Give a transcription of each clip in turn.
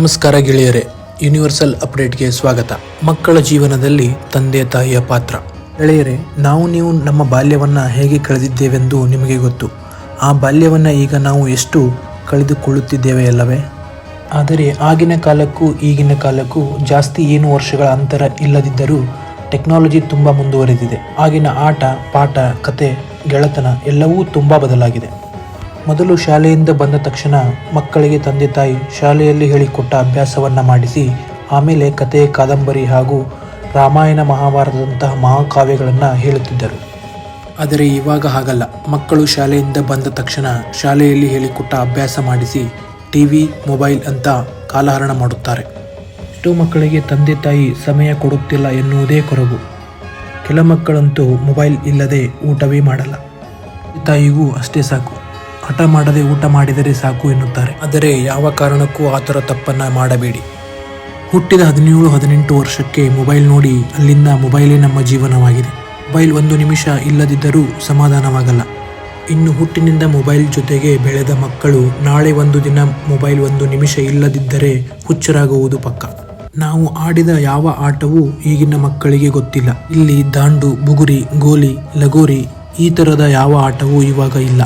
ನಮಸ್ಕಾರ ಗೆಳೆಯರೆ ಯೂನಿವರ್ಸಲ್ ಅಪ್ಡೇಟ್ಗೆ ಸ್ವಾಗತ. ಮಕ್ಕಳ ಜೀವನದಲ್ಲಿ ತಂದೆ ತಾಯಿಯ ಪಾತ್ರ. ಗೆಳೆಯರೆ, ನಾವು ನೀವು ನಮ್ಮ ಬಾಲ್ಯವನ್ನು ಹೇಗೆ ಕಳೆದಿದ್ದೇವೆಂದು ನಿಮಗೆ ಗೊತ್ತು. ಆ ಬಾಲ್ಯವನ್ನು ಈಗ ನಾವು ಎಷ್ಟು ಕಳೆದುಕೊಳ್ಳುತ್ತಿದ್ದೇವೆ ಅಲ್ಲವೇ? ಆದರೆ ಆಗಿನ ಕಾಲಕ್ಕೂ ಈಗಿನ ಕಾಲಕ್ಕೂ ಜಾಸ್ತಿ ಏನು ವರ್ಷಗಳ ಅಂತರ ಇಲ್ಲದಿದ್ದರೂ ಟೆಕ್ನಾಲಜಿ ತುಂಬ ಮುಂದುವರೆದಿದೆ. ಆಗಿನ ಆಟ, ಪಾಠ, ಕತೆ, ಗೆಳೆತನ ಎಲ್ಲವೂ ತುಂಬ ಬದಲಾಗಿದೆ. ಮೊದಲು ಶಾಲೆಯಿಂದ ಬಂದ ತಕ್ಷಣ ಮಕ್ಕಳಿಗೆ ತಂದೆ ತಾಯಿ ಶಾಲೆಯಲ್ಲಿ ಹೇಳಿಕೊಟ್ಟ ಅಭ್ಯಾಸವನ್ನು ಮಾಡಿಸಿ, ಆಮೇಲೆ ಕತೆ ಕಾದಂಬರಿ ಹಾಗೂ ರಾಮಾಯಣ ಮಹಾಭಾರತದಂತಹ ಮಹಾಕಾವ್ಯಗಳನ್ನು ಹೇಳುತ್ತಿದ್ದರು. ಆದರೆ ಇವಾಗ ಹಾಗಲ್ಲ. ಮಕ್ಕಳು ಶಾಲೆಯಿಂದ ಬಂದ ತಕ್ಷಣ ಶಾಲೆಯಲ್ಲಿ ಹೇಳಿಕೊಟ್ಟ ಅಭ್ಯಾಸ ಮಾಡಿಸಿ ಟಿ ವಿ ಮೊಬೈಲ್ ಅಂತ ಕಾಲಹರಣ ಮಾಡುತ್ತಾರೆ. ಎಷ್ಟೋ ಮಕ್ಕಳಿಗೆ ತಂದೆ ತಾಯಿ ಸಮಯ ಕೊಡುತ್ತಿಲ್ಲ ಎನ್ನುವುದೇ ಕೊರಗು. ಕೆಲ ಮಕ್ಕಳಂತೂ ಮೊಬೈಲ್ ಇಲ್ಲದೆ ಊಟವೇ ಮಾಡಲ್ಲ. ತಾಯಿಗೂ ಅಷ್ಟೇ ಸಾಕು. ಹಠ ಮಾಡದೆ ಊಟ ಮಾಡಿದರೆ ಸಾಕು ಎನ್ನುತ್ತಾರೆ. ಆದರೆ ಯಾವ ಕಾರಣಕ್ಕೂ ಆ ಥರ ತಪ್ಪನ್ನು ಮಾಡಬೇಡಿ. ಹುಟ್ಟಿದ ಹದಿನೇಳು, ಹದಿನೆಂಟು ವರ್ಷಕ್ಕೆ ಮೊಬೈಲ್ ನೋಡಿ ಅಲ್ಲಿಂದ ಮೊಬೈಲೇ ನಮ್ಮ ಜೀವನವಾಗಿದೆ. ಮೊಬೈಲ್ ಒಂದು ನಿಮಿಷ ಇಲ್ಲದಿದ್ದರೂ ಸಮಾಧಾನವಾಗಲ್ಲ. ಇನ್ನು ಹುಟ್ಟಿನಿಂದ ಮೊಬೈಲ್ ಜೊತೆಗೆ ಬೆಳೆದ ಮಕ್ಕಳು ನಾಳೆ ಒಂದು ದಿನ ಮೊಬೈಲ್ ಒಂದು ನಿಮಿಷ ಇಲ್ಲದಿದ್ದರೆ ಹುಚ್ಚರಾಗುವುದು ಪಕ್ಕ. ನಾವು ಆಡಿದ ಯಾವ ಆಟವೂ ಈಗಿನ ಮಕ್ಕಳಿಗೆ ಗೊತ್ತಿಲ್ಲ. ಇಲ್ಲಿ ದಾಂಡು, ಬುಗುರಿ, ಗೋಲಿ, ಲಗೋರಿ ಈ ಥರದ ಯಾವ ಆಟವೂ ಇವಾಗ ಇಲ್ಲ.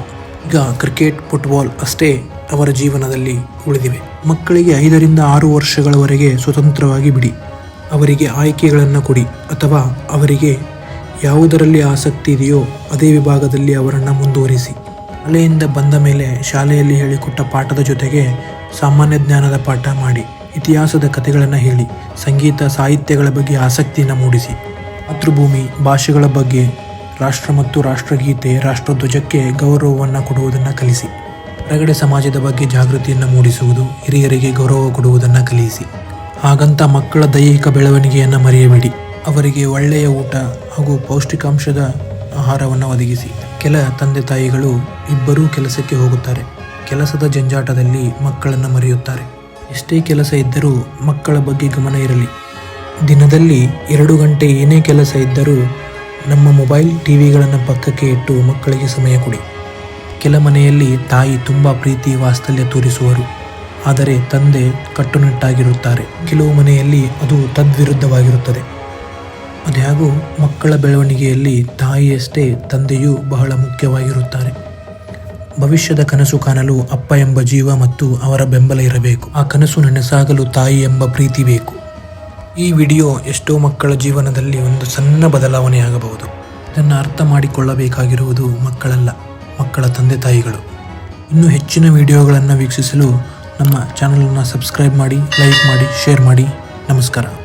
ಈಗ ಕ್ರಿಕೆಟ್, ಫುಟ್ಬಾಲ್ ಅಷ್ಟೇ ಅವರ ಜೀವನದಲ್ಲಿ ಉಳಿದಿವೆ. ಮಕ್ಕಳಿಗೆ ಐದರಿಂದ ಆರು ವರ್ಷಗಳವರೆಗೆ ಸ್ವತಂತ್ರವಾಗಿ ಬಿಡಿ. ಅವರಿಗೆ ಆಯ್ಕೆಗಳನ್ನು ಕೊಡಿ ಅಥವಾ ಅವರಿಗೆ ಯಾವುದರಲ್ಲಿ ಆಸಕ್ತಿ ಇದೆಯೋ ಅದೇ ವಿಭಾಗದಲ್ಲಿ ಅವರನ್ನು ಮುಂದುವರಿಸಿ. ಶಾಲೆಯಿಂದ ಬಂದ ಮೇಲೆ ಶಾಲೆಯಲ್ಲಿ ಹೇಳಿಕೊಟ್ಟ ಪಾಠದ ಜೊತೆಗೆ ಸಾಮಾನ್ಯ ಜ್ಞಾನದ ಪಾಠ ಮಾಡಿ. ಇತಿಹಾಸದ ಕಥೆಗಳನ್ನು ಹೇಳಿ, ಸಂಗೀತ, ಸಾಹಿತ್ಯಗಳ ಬಗ್ಗೆ ಆಸಕ್ತಿಯನ್ನು ಮೂಡಿಸಿ. ಮಾತೃಭೂಮಿ, ಭಾಷೆಗಳ ಬಗ್ಗೆ ರಾಷ್ಟ್ರ ಮತ್ತು ರಾಷ್ಟ್ರಗೀತೆ, ರಾಷ್ಟ್ರಧ್ವಜಕ್ಕೆ ಗೌರವವನ್ನು ಕೊಡುವುದನ್ನು ಕಲಿಸಿ. ಹೊರಗಡೆ ಸಮಾಜದ ಬಗ್ಗೆ ಜಾಗೃತಿಯನ್ನು ಮೂಡಿಸುವುದು ಹಿರಿಯರಿಗೆ ಗೌರವ ಕೊಡುವುದನ್ನು ಕಲಿಸಿ. ಹಾಗಂತ ಮಕ್ಕಳ ದೈಹಿಕ ಬೆಳವಣಿಗೆಯನ್ನು ಮರೆಯಬೇಡಿ. ಅವರಿಗೆ ಒಳ್ಳೆಯ ಊಟ ಹಾಗೂ ಪೌಷ್ಟಿಕಾಂಶದ ಆಹಾರವನ್ನು ಒದಗಿಸಿ. ಕೆಲ ತಂದೆ ತಾಯಿಗಳು ಇಬ್ಬರೂ ಕೆಲಸಕ್ಕೆ ಹೋಗುತ್ತಾರೆ. ಕೆಲಸದ ಜಂಜಾಟದಲ್ಲಿ ಮಕ್ಕಳನ್ನು ಮರೆಯುತ್ತಾರೆ. ಎಷ್ಟೇ ಕೆಲಸ ಇದ್ದರೂ ಮಕ್ಕಳ ಬಗ್ಗೆ ಗಮನ ಇರಲಿ. ದಿನದಲ್ಲಿ ಎರಡು ಗಂಟೆ ಏನೇ ಕೆಲಸ ಇದ್ದರೂ ನಮ್ಮ ಮೊಬೈಲ್ ಟಿವಿಗಳನ್ನು ಪಕ್ಕಕ್ಕೆ ಇಟ್ಟು ಮಕ್ಕಳಿಗೆ ಸಮಯ ಕೊಡಿ. ಕೆಲ ಮನೆಯಲ್ಲಿ ತಾಯಿ ತುಂಬ ಪ್ರೀತಿ ವಾತ್ಸಲ್ಯ ತೋರಿಸುವರು. ಆದರೆ ತಂದೆ ಕಟ್ಟುನಿಟ್ಟಾಗಿರುತ್ತಾರೆ. ಕೆಲವು ಮನೆಯಲ್ಲಿ ಅದು ತದ್ವಿರುದ್ಧವಾಗಿರುತ್ತದೆ. ಅದ್ಯಾಗೂ ಮಕ್ಕಳ ಬೆಳವಣಿಗೆಯಲ್ಲಿ ತಾಯಿಯಷ್ಟೇ ತಂದೆಯೂ ಬಹಳ ಮುಖ್ಯವಾಗಿರುತ್ತಾರೆ. ಭವಿಷ್ಯದ ಕನಸು ಕಾಣಲು ಅಪ್ಪ ಎಂಬ ಜೀವ ಮತ್ತು ಅವರ ಬೆಂಬಲ ಇರಬೇಕು. ಆ ಕನಸು ನನಸಾಗಲು ತಾಯಿ ಎಂಬ ಪ್ರೀತಿ ಬೇಕು. ಈ ವಿಡಿಯೋ ಎಷ್ಟೋ ಮಕ್ಕಳ ಜೀವನದಲ್ಲಿ ಒಂದು ಸಣ್ಣ ಬದಲಾವಣೆಯಾಗಬಹುದು ಇದನ್ನು ಅರ್ಥ ಮಾಡಿಕೊಳ್ಳಬೇಕಾಗಿರುವುದು ಮಕ್ಕಳಲ್ಲ, ಮಕ್ಕಳ ತಂದೆ ತಾಯಿಗಳು. ಇನ್ನೂ ಹೆಚ್ಚಿನ ವಿಡಿಯೋಗಳನ್ನು ವೀಕ್ಷಿಸಲು ನಮ್ಮ ಚಾನಲನ್ನು ಸಬ್ಸ್ಕ್ರೈಬ್ ಮಾಡಿ, ಲೈಕ್ ಮಾಡಿ, ಶೇರ್ ಮಾಡಿ. ನಮಸ್ಕಾರ.